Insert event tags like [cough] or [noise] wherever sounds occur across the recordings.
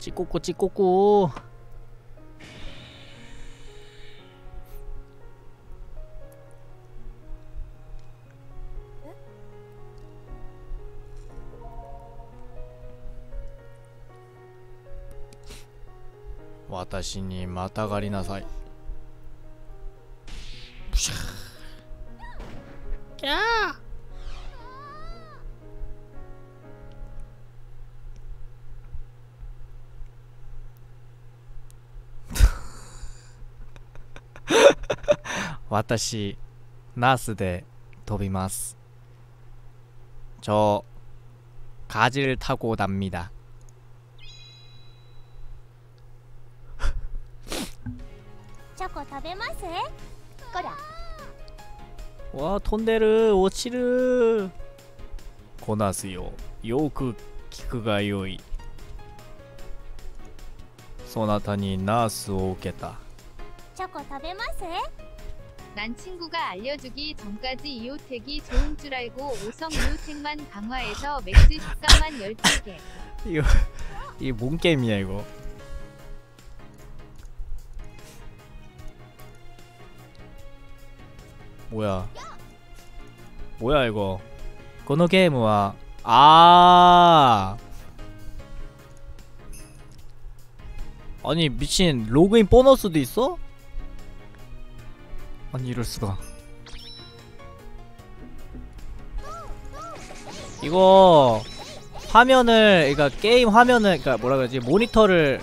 ちここちここ私にまたがりなさい。私ナースで飛びます저 가지를 타고 답니다. チョコ食べますこら 와 톤데르 오치르 고나스요 요크 키크가良い 소나타니 나스を受けたチョコ食べます 난 친구가 알려주기 전까지 이호택이 좋은 줄 알고 오성 이호택만 강화해서 맥스 14만 12개. 이거 이게 뭔 게임이야 이거? 뭐야? 뭐야 이거? 고노 게임은 아 아니 미친 로그인 보너스도 있어? 아니 이럴 수가. 이거 화면을 그러니까 게임 화면을 그러니까 뭐라 그러지? 모니터를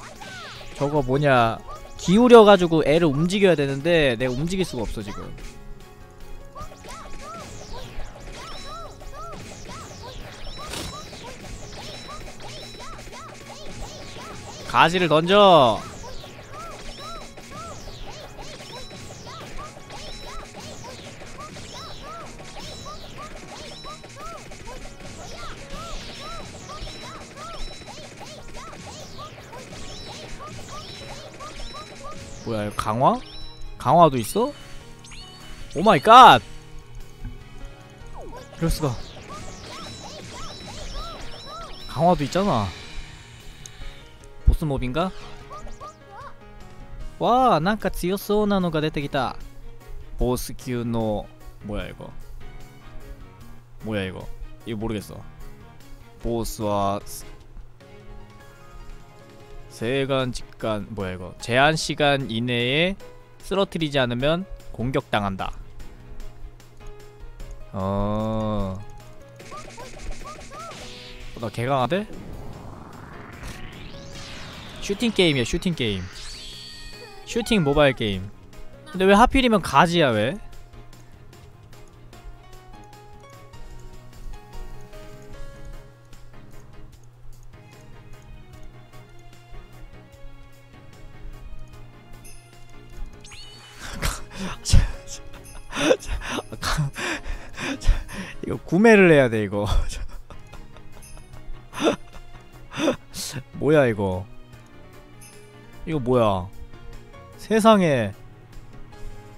저거 뭐냐 기울여 가지고 애를 움직여야 되는데 내가 움직일 수가 없어 지금. 가지를 던져 뭐야 이거 강화? 강화도 있어? 오 마이 갓! 이럴 수가 강화도 있잖아 보스 몹인가? 와, なんか強そうなのが出てきたボス級の 뭐야 이거 뭐야 이거 이거 모르겠어 보스와 세간 직간 뭐야 이거 제한 시간 이내에 쓰러뜨리지 않으면 공격당한다. 어. 어, 나 개강하대? 슈팅 게임이야 슈팅 게임. 슈팅 모바일 게임. 근데 왜 하필이면 가지야 왜? 구매를 해야 돼 이거. [laughs] 뭐야 이거? 이거 뭐야? 세상에.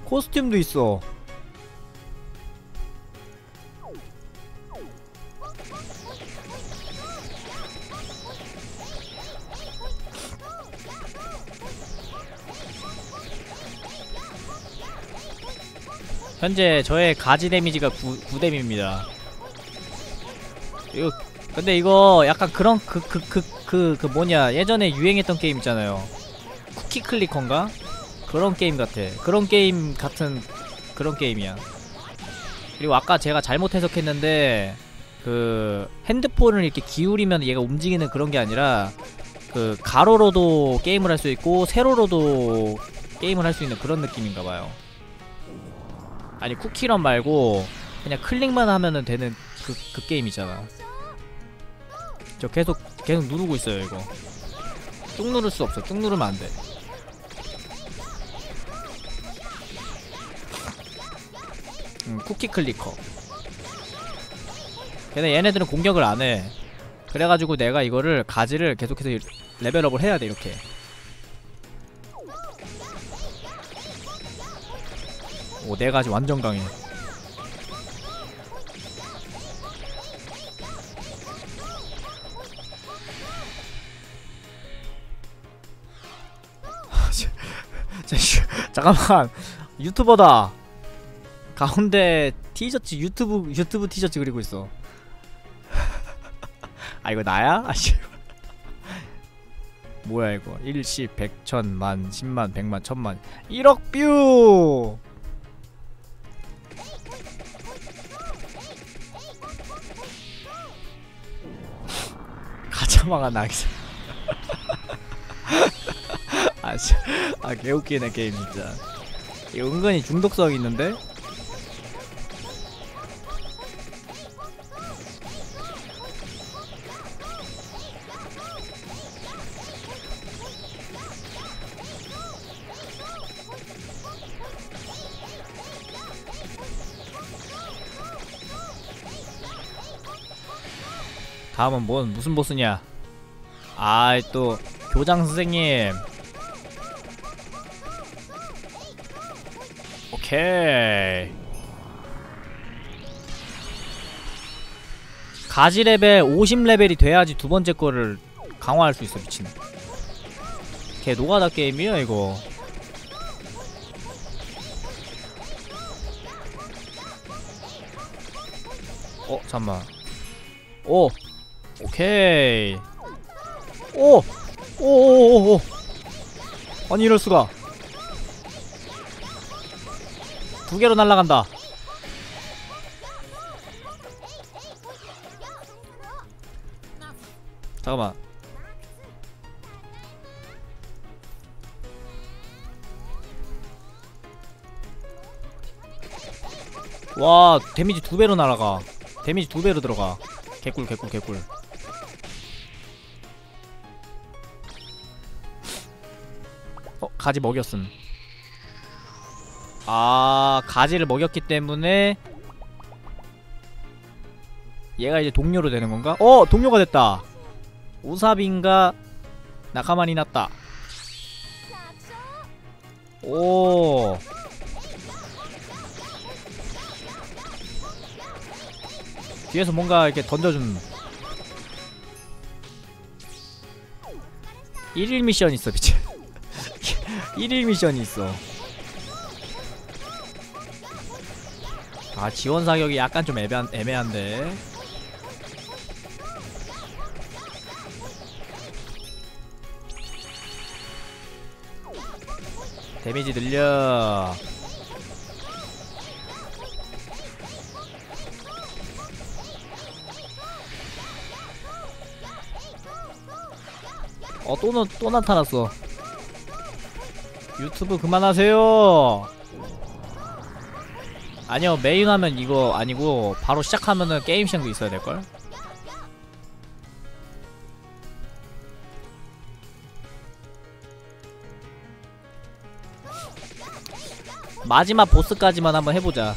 코스튬도 있어. 현재 저의 가지 데미지가 9, 9뎀입니다 이거 근데 이거 약간 그런 그 그 그 그 그 뭐냐 예전에 유행했던 게임 있잖아요. 쿠키 클리커인가? 그런 게임 같아. 그런 게임 같은 그런 게임이야. 그리고 아까 제가 잘못 해석했는데 그 핸드폰을 이렇게 기울이면 얘가 움직이는 그런 게 아니라 그 가로로도 게임을 할 수 있고 세로로도 게임을 할 수 있는 그런 느낌인가봐요. 아니 쿠키런 말고 그냥 클릭만 하면은 되는 그, 그 게임이잖아. 저 계속 계속 누르고 있어요 이거. 뚝 누를 수 없어. 뚝 누르면 안돼. 음, 쿠키 클리커. 근데 얘네들은 공격을 안해. 그래가지고 내가 이거를 가지를 계속해서 레벨업을 해야 돼 이렇게. 오, 네 가지 완전 강해. 잠깐만. [laughs] 유튜버다. 가운데 티셔츠 유튜브 유튜브 티셔츠 그리고 있어. [laughs] 아 이거 나야? 아씨. [laughs] 뭐야 이거? 일시 백천만 십만 백만 천만. 1억 뷰! 가자마가 나기 사 [laughs] 아, 개웃기네 게임 진짜 이거 은근히 중독성 있는데? 다음은 뭔 무슨 보스냐? 아이 또 교장 선생님. 오케이. 가지 레벨 50 레벨이 돼야지 두 번째 거를 강화할 수 있어 미친. 걔 노가다 게임이야 이거. 어 잠만. 오 오케이 오! 오오오오 아니 이럴 수가 두 개로 날아간다. 잠깐만. 와 데미지 두 배로 날아가. 데미지 두 배로 들어가. 개꿀 개꿀 개꿀. 어 가지 먹였음 아 가지를 먹였기 때문에 얘가 이제 동료로 되는 건가? 어 동료가 됐다. 우사빈가 나가만히 났다. 오. 뒤에서 뭔가 이렇게 던져준 1일 미션 있어 미친. [laughs] 1일 미션이 있어 아 지원 사격이 약간 좀 애매한, 애매한데 데미지 늘려 어, 또, 나- 또 나타났어. 유튜브 그만하세요. 아니요, 메인 화면 이거 아니고, 바로 시작하면은 게임 시장도 있어야 될걸? 마지막 보스까지만 한번 해보자.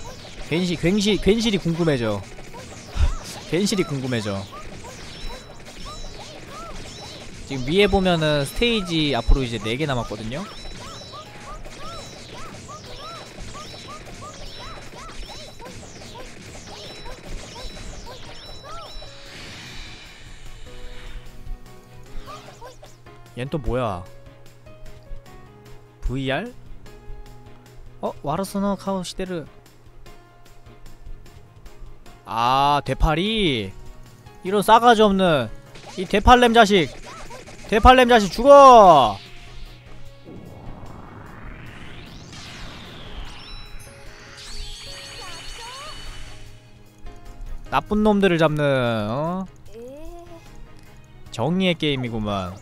괜시, 괜시, 괜시리 궁금해져. [laughs] 괜시리 궁금해져. 지금 위에 보면은 스테이지 앞으로 이제 4개 남았거든요. 얜 또 뭐야? VR? 어? 와르스노 카우 시데르 아 대파리 이런 싸가지 없는 이 대팔렘 자식 대팔렘 자식 죽어 나쁜 놈들을 잡는 어? 정의의 게임이구만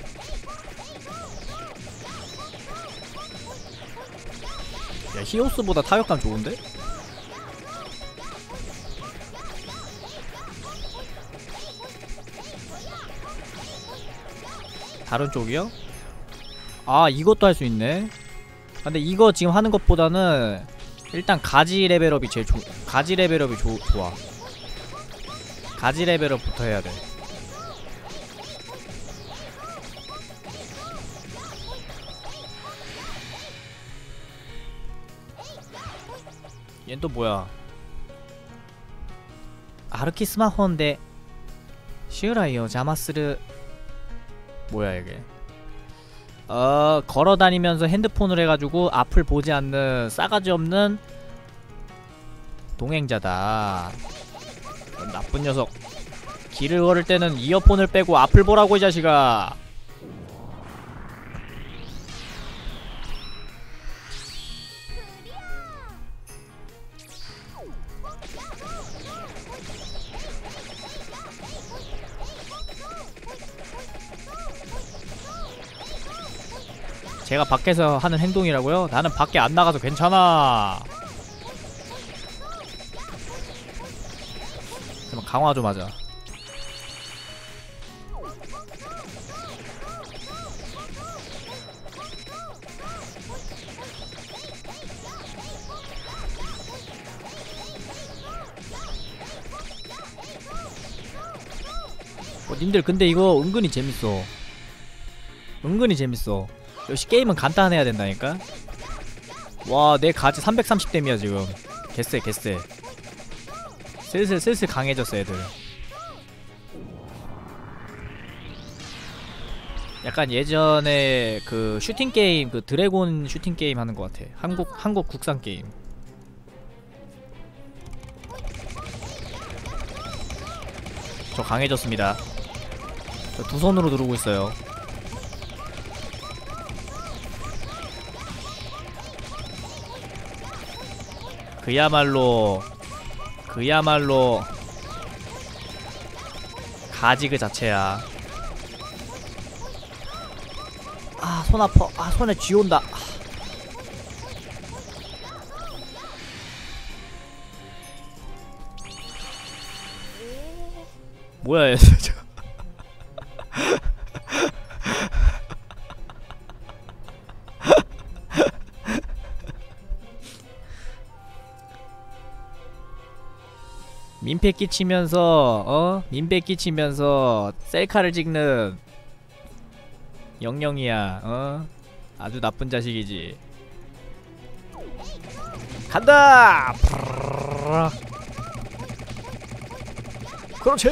야 히오스보다 타격감 좋은데? 다른 쪽이요? 아 이것도 할 수 있네 근데 이거 지금 하는 것보다는 일단 가지 레벨업이 제일 좋 가지 레벨업이 조, 좋아 가지 레벨업부터 해야 돼 얜또 뭐야? 아르키 스마호인데 슈라이요 자마스르 뭐야 이게? 어 걸어다니면서 핸드폰을 해가지고 앞을 보지 않는 싸가지 없는 동행자다. 나쁜 녀석. 길을 걸을 때는 이어폰을 빼고 앞을 보라고 이 자식아 제가 밖에서 하는 행동이라고요? 나는 밖에 안 나가서 괜찮아. 그럼 강화 좀 하자. 어, 님들 근데 이거 은근히 재밌어. 은근히 재밌어. 역시 게임은 간단해야 된다니까. 와, 내 가지 330댐이야 지금. 개쎄, 개쎄. 슬슬 슬슬 강해졌어 애들. 약간 예전에 그 슈팅 게임 그 드래곤 슈팅 게임 하는 것 같아. 한국 한국 국산 게임. 저 강해졌습니다. 저 두 손으로 누르고 있어요. 그야말로 그야말로 가지 그 자체야. 아, 손 아파. 아, 손에 쥐 온다. 뭐야, 얘 [laughs] 민폐 끼치면서 어? 민폐 끼치면서 셀카를 찍는 영영이야 어? 아주 나쁜 자식이지. 간다. 그렇지!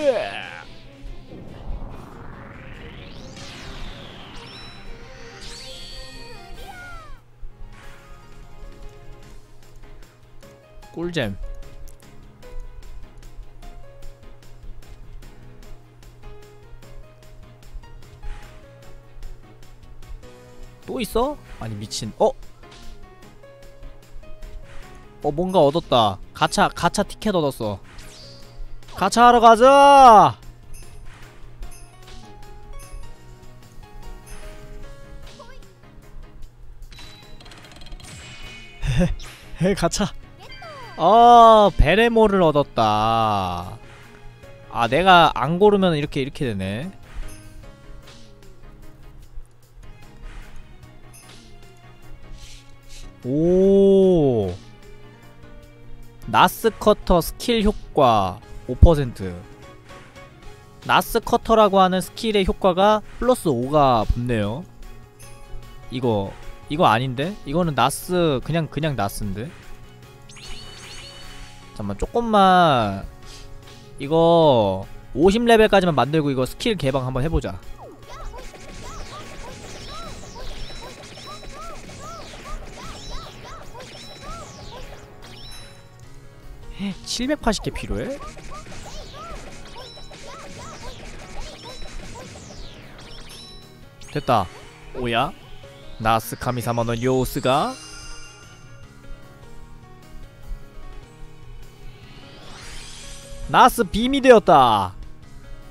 꿀잼 또 있어? 아니 미친. 어? 어 뭔가 얻었다. 가차 가차 티켓 얻었어. 가차 하러 가자! [laughs] 헤헤 가차. 어 베레모를 얻었다. 아 내가 안 고르면 이렇게 이렇게 되네 오. 나스 커터 스킬 효과 5% 나스 커터라고 하는 스킬의 효과가 플러스 5가 붙네요. 이거 이거 아닌데? 이거는 나스 그냥 그냥 나스인데? 잠깐만 조금만. 이거 50레벨까지만 만들고 이거 스킬 개방 한번 해보자 780개 필요해? 됐다. 오야? 나스 카미사마의 요스가 나스 빔이 되었다.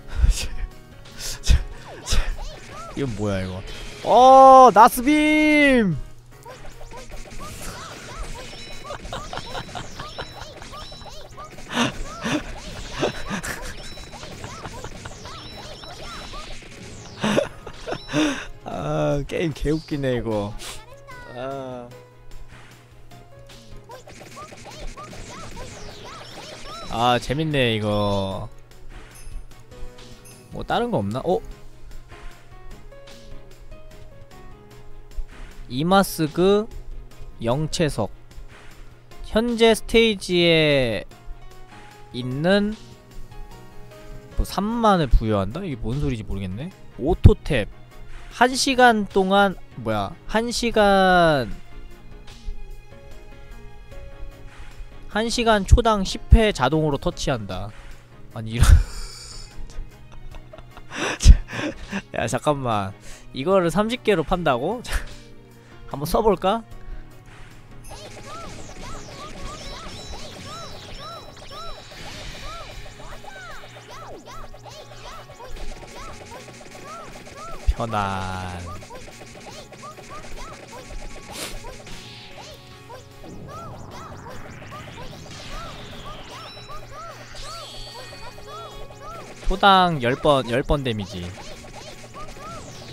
[laughs] 이건 뭐야 이거? 어, 나스 빔. 아 게임 개웃기네 이거 아. 아 재밌네 이거 뭐 다른 거 없나? 어? 이마스그 영채석 현재 스테이지에 있는 뭐 3만을 부여한다? 이게 뭔 소리지 모르겠네 오토탭 1시간 동안 뭐야 1시간 1시간 초당 10회 자동으로 터치한다 아니 이런 [laughs] 야 잠깐만 이거를 30개로 판다고? [laughs] 한번 써볼까? 편안 초당 10번 10번 데미지.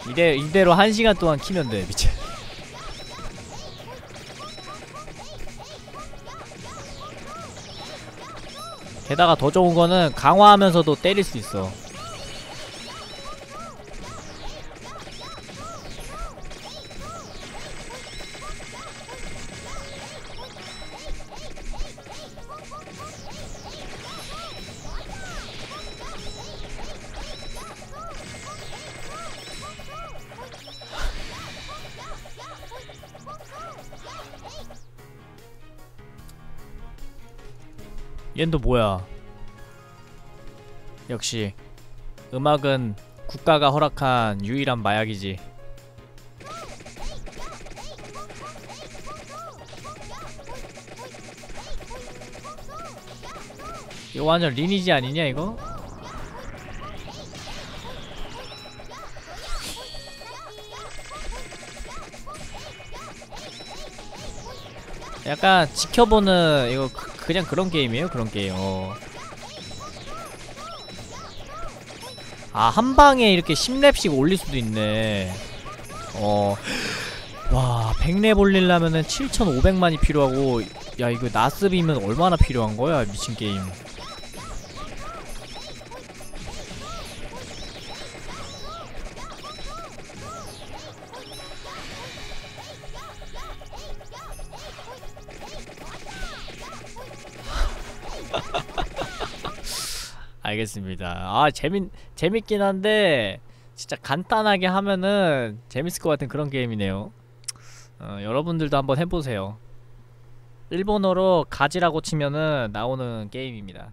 이대, 이대로 1시간 동안 키면 돼 미친 게다가 더 좋은 거는 강화하면서도 때릴 수 있어 얜 또 뭐야 역시 음악은 국가가 허락한 유일한 마약이지 이거 완전 리니지 아니냐 이거? 약간 지켜보는 이거 그, 그냥 그런 게임이에요 그런 게임 어. 아 한방에 이렇게 10렙씩 올릴 수도 있네 어. 와 100렙 올리려면은 7500만이 필요하고 야 이거 나스비면 얼마나 필요한 거야 미친 게임 알겠습니다. 아 재밌 재밌긴 한데 진짜 간단하게 하면은 재밌을 것 같은 그런 게임이네요. 어, 여러분들도 한번 해보세요. 일본어로 가지라고 치면은 나오는 게임입니다.